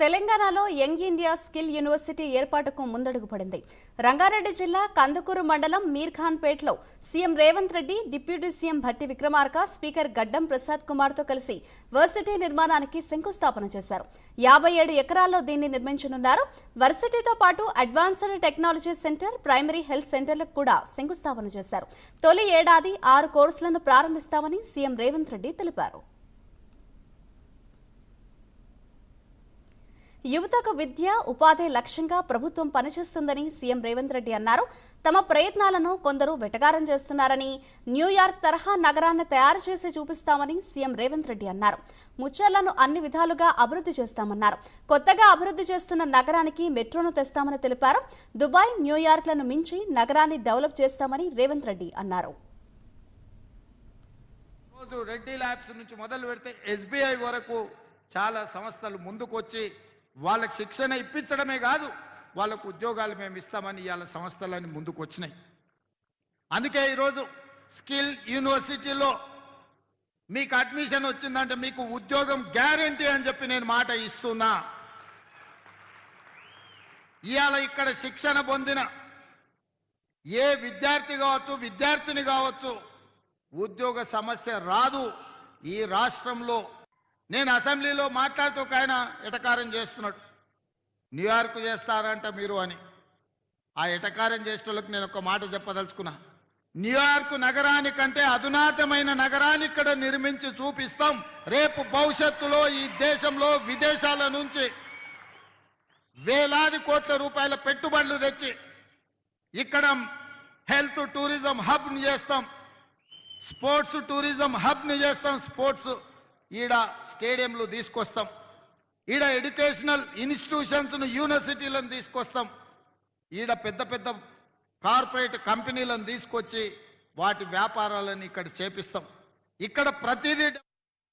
తెలంగాణలో young India skill university ఏర్పాటుకు ముందడుగు పడింది రంగారెడ్డి జిల్లా కందుకూరు మండలం మీర్ఖాన్పేటలో CM Revanth Reddy deputy CM Bhatti Vikramarka speaker Gaddam Prasad కుమార్తో కలిసి వర్సిటీ నిర్మాణానికి శంకుస్థాపన చేశారు. యాభై ఏడు ఎకరాల్లో దీన్ని నిర్మించనున్నారు. వర్సిటీతో పాటు advanced technology centre primary health సెంటర్లకు కూడా శంకుస్థాపన చేశారు. తొలి ఏడాది ఆరు కోర్సులను ప్రారంభిస్తామని సీఎం రేవంత్ రెడ్డి తెలిపారు. యువతకు విద్య ఉపాధి లక్ష్యంగా ప్రభుత్వం పనిచేస్తుందని సీఎం రేవంత్ రెడ్డి అన్నారు. తమ ప్రయత్నాలను కొందరు వెటకారం చేస్తున్నారని న్యూయార్క్ తరహా నగరాన్ని తయారు చేసి చూపిస్తామని సీఎం రేవంత్ రెడ్డి అన్నారు. ముచ్చర్లను అన్ని విధాలుగా అభివృద్ధి చేస్తామన్నారు. కొత్తగా అభివృద్ధి చేస్తున్న నగరానికి మెట్రోను తెస్తామని తెలిపారు. దుబాయ్ న్యూయార్క్లను మించి నగరాన్ని డెవలప్ చేస్తామని రేవంత్ రెడ్డి అన్నారు. రెడ్డి ల్యాబ్స్ నుంచి మొదలు పెడితే ఎస్బీఐ వరకు చాలా సంస్థలు ముందుకొచ్చి వాళ్ళకి శిక్షణ ఇప్పించడమే కాదు వాళ్ళకు ఉద్యోగాలు మేము ఇస్తామని ఇవాళ సంస్థలన్నీ ముందుకు వచ్చినాయి అందుకే ఈరోజు స్కిల్ యూనివర్సిటీలో మీకు అడ్మిషన్ వచ్చిందంటే మీకు ఉద్యోగం గ్యారంటీ అని చెప్పి నేను మాట ఇస్తున్నా. ఇవాళ ఇక్కడ శిక్షణ పొందిన ఏ విద్యార్థి కావచ్చు విద్యార్థిని కావచ్చు ఉద్యోగ సమస్య రాదు. ఈ రాష్ట్రంలో నేను అసెంబ్లీలో మాట్లాడుతూ ఒక ఆయన ఎటకారం చేస్తున్నాడు. న్యూయార్క్ చేస్తారంట మీరు అని. ఆ ఎటకారం చేసేటోళ్ళకి నేను ఒక మాట చెప్పదలుచుకున్నా. న్యూయార్క్ నగరానికంటే అధునాతమైన నగరాన్ని ఇక్కడ నిర్మించి చూపిస్తాం. రేపు భవిష్యత్తులో ఈ దేశంలో విదేశాల నుంచి వేలాది కోట్ల రూపాయల పెట్టుబడులు తెచ్చి ఇక్కడ హెల్త్ టూరిజం హబ్ని చేస్తాం. స్పోర్ట్స్ టూరిజం హబ్ని చేస్తాం. స్పోర్ట్స్ ఈడ స్టేడియంలు తీసుకొస్తాం. ఈడ ఎడ్యుకేషనల్ ఇన్స్టిట్యూషన్స్ను యూనివర్సిటీలను తీసుకొస్తాం. ఈడ పెద్ద పెద్ద కార్పొరేట్ కంపెనీలను తీసుకొచ్చి వాటి వ్యాపారాలను ఇక్కడ చేపిస్తాం. ఇక్కడ ప్రతిదీ